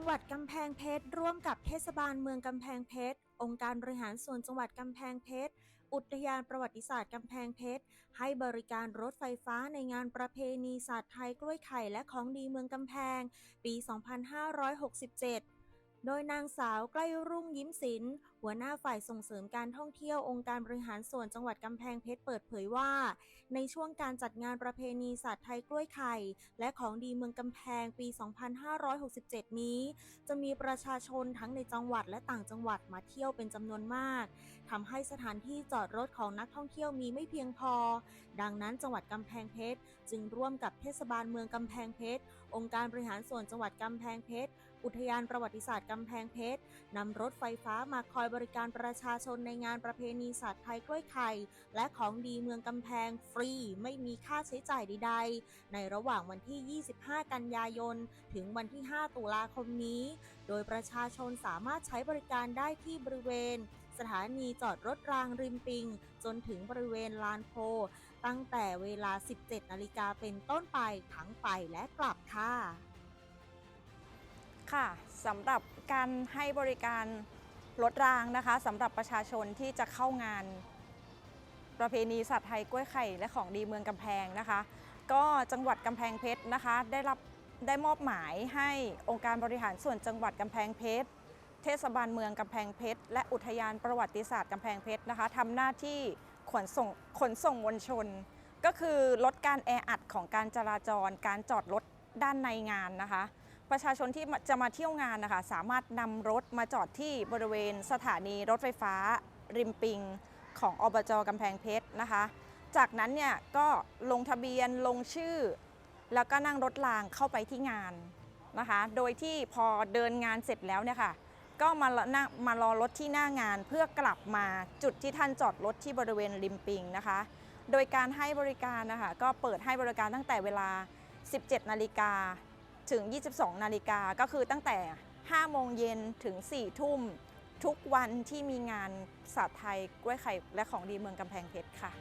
งหวัดกำแพงเพชร ร่วมกับเทศบาลเมืองกำแพงเพชร องค์การบริหารส่วนจังหวัดกำแพงเพชร อุทยานประวัติศาสตร์กำแพงเพชร ให้บริการรถไฟฟ้าในงานประเพณีศาสตร์ไทยกล้วยไข่และของดีเมืองกำแพง ปี 2567 โดยนางสาวใกล้รุ่งยิ้มศิลป์หัวหน้าฝ่ายส่งเสริมการท่องเที่ยวองค์การบริหารส่วนจังหวัดกำแพงเพชรเปิดเผยว่า ในช่วงการจัดงานประเพณีศาสตร์ไทยกล้วยไข่ และของดีเมืองกำแพงปี 2567 นี้ จะมีประชาชนทั้งในจังหวัดและต่างจังหวัดมาเที่ยวเป็นจำนวนมากทำให้สถานที่จอดรถของนักท่องเที่ยวมีไม่เพียงพอ ดังนั้นจังหวัดกำแพงเพชรจึงร่วมกับเทศบาลเมืองกำแพงเพชรองค์การบริหารส่วนจังหวัดกำแพงเพชรอุทยานประวัติศาสตร์กำแพงเพชรนำรถไฟฟ้ามาคอยบริการประชาชนในงานประเพณีศาสตร์ไทยกล้วยไข่และของดีเมืองกำแพงฟรีไม่มีค่าใช้จ่ายใดๆ ในระหว่างวันที่ 25 กันยายน ถึงวันที่ 5 ตุลาคมนี้ โดยประชาชนสามารถใช้บริการได้ที่บริเวณสถานีจอดรถรางริมปิง จนถึงบริเวณลานโพ ตั้งแต่เวลา 17 นาฬิกาเป็นต้นไปทั้งไปและกลับค่ะ ค่ะสำหรับการให้บริการรถรางนะคะสำหรับประชาชนที่จะเข้างาน ประเพณีสัตว์ไทยกล้วยไข่และของดีเมืองกำแพงนะคะ ก็จังหวัดกำแพงเพชรนะคะ ได้รับได้มอบหมายให้องค์การบริหารส่วนจังหวัดกำแพงเพชรเทศบาลเมืองกำแพงเพชรและอุทยานประวัติศาสตร์กำแพงเพชรนะคะทำหน้าที่ขนส่งขนส่งมวลชน ก็คือลดการแออัดของการจราจร การจอดรถด้านในงานนะคะ ประชาชนที่จะมาเที่ยวงานนะคะสามารถนำรถมาจอดที่บริเวณสถานีรถไฟฟ้า ริมปิง ของอบจกำแพงเพชรนะคะ จากนั้นเนี่ยก็ลงทะเบียนลงชื่อ แล้วก็นั่งรถรางเข้าไปที่งานนะคะ โดยที่พอเดินงานเสร็จแล้วเนี่ยค่ะก็มานั่งมารอรถที่หน้างานเพื่อกลับมาจุดที่ท่านจอดรถที่บริเวณริมปิงนะคะ โดยการให้บริการนะคะก็เปิดให้บริการตั้งแต่เวลา 17 นาฬิกา ถึง 22 นาฬิกาก็คือตั้งแต่ 5 โมงเย็นถึง 4 ทุ่ม ทุกวันที่มีงานศาสตร์ไทยกล้วยไข่และของดีเมืองกำแพงเพชรค่ะ